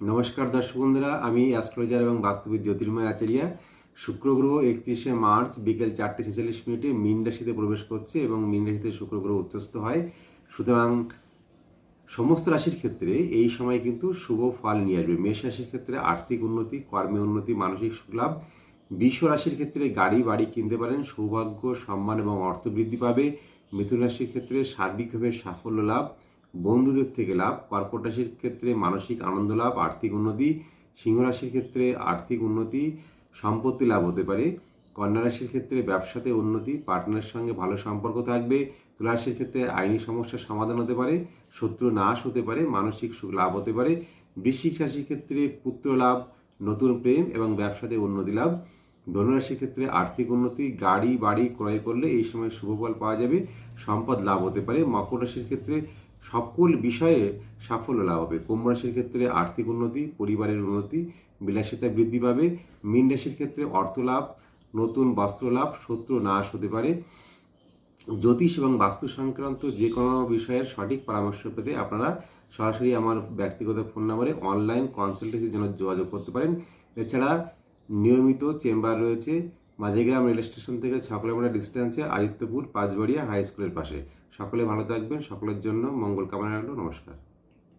নমস্কার দর্শক বন্ধুরা, আমি অ্যাস্ট্রোলজার এবং বাস্তবিক জ্যোতির্ময় আচার্য। শুক্র গ্রহ একত্রিশে মার্চ বিকেল চারটে ছেচল্লিশ মিনিটে মীন রাশিতে প্রবেশ করছে এবং মীন রাশিতে শুক্র গ্রহ হয়। সুতরাং সমস্ত রাশির ক্ষেত্রে এই সময় কিন্তু শুভ ফল নিয়ে আসবে। মেষ রাশির ক্ষেত্রে আর্থিক উন্নতি, কর্মে উন্নতি, মানসিক সুলাভ বিশ্ব রাশির ক্ষেত্রে গাড়ি, বাড়ি কিনতে পারেন, সৌভাগ্য, সম্মান এবং অর্থ বৃদ্ধি পাবে। মিথুন রাশির ক্ষেত্রে সার্বিকভাবে সাফল্য লাভ। বন্ধুদের থেকে লাভ, কর্কট রাশির ক্ষেত্রে মানসিক আনন্দ লাভ, আর্থিক উন্নতি, সিংহ রাশির ক্ষেত্রে আর্থিক উন্নতি, সম্পত্তি লাভ হতে পারে। কন্যা রাশির ক্ষেত্রে ব্যবসাতে উন্নতি, পার্টনারের সঙ্গে ভালো সম্পর্ক থাকবে, তুলা রাশির ক্ষেত্রে আইনি সমস্যার সমাধান হতে পারে, শত্রু নাশ হতে পারে, মানসিক সুখ লাভ হতে পারে। বৃশ্চিক রাশির ক্ষেত্রে পুত্র লাভ, নতুন প্রেম এবং ব্যবসাতে উন্নতি লাভ। ধনুরাশির ক্ষেত্রে আর্থিক উন্নতি, গাড়ি, বাড়ি ক্রয় করলে এই সময় শুভ ফল পাওয়া যাবে, সম্পদ লাভ হতে পারে। মকর রাশির ক্ষেত্রে সকল বিষয়ে সাফল্য লাভ হবে। কুম্ভ রাশির ক্ষেত্রে আর্থিক উন্নতি, পরিবারের উন্নতি, বিলাসিতা বৃদ্ধি পাবে। মীন রাশির ক্ষেত্রে অর্থ লাভ নতুন বস্ত্র লাভ শত্রু নাশ হতে পারে। জ্যোতিষ এবং বাস্তু সংক্রান্ত যে কোনো বিষয়ের সঠিক পরামর্শ পেতে আপনারা সরাসরি আমার ব্যক্তিগত ফোন নম্বরে অনলাইন কনসালটেন্সির জন্য যোগাযোগ করতে পারেন। এছাড়া নিয়মিত চেম্বার রয়েছে। মাঝেগ্রাম রেল স্টেশন থেকে ছ কিলোমিটার ডিস্টেন্সে আদিত্যপুর পাঁচবাড়িয়া হাই স্কুলের পাশে। সকলে ভালো থাকবেন, সকলের জন্য মঙ্গল কামনা রাখল নমস্কার।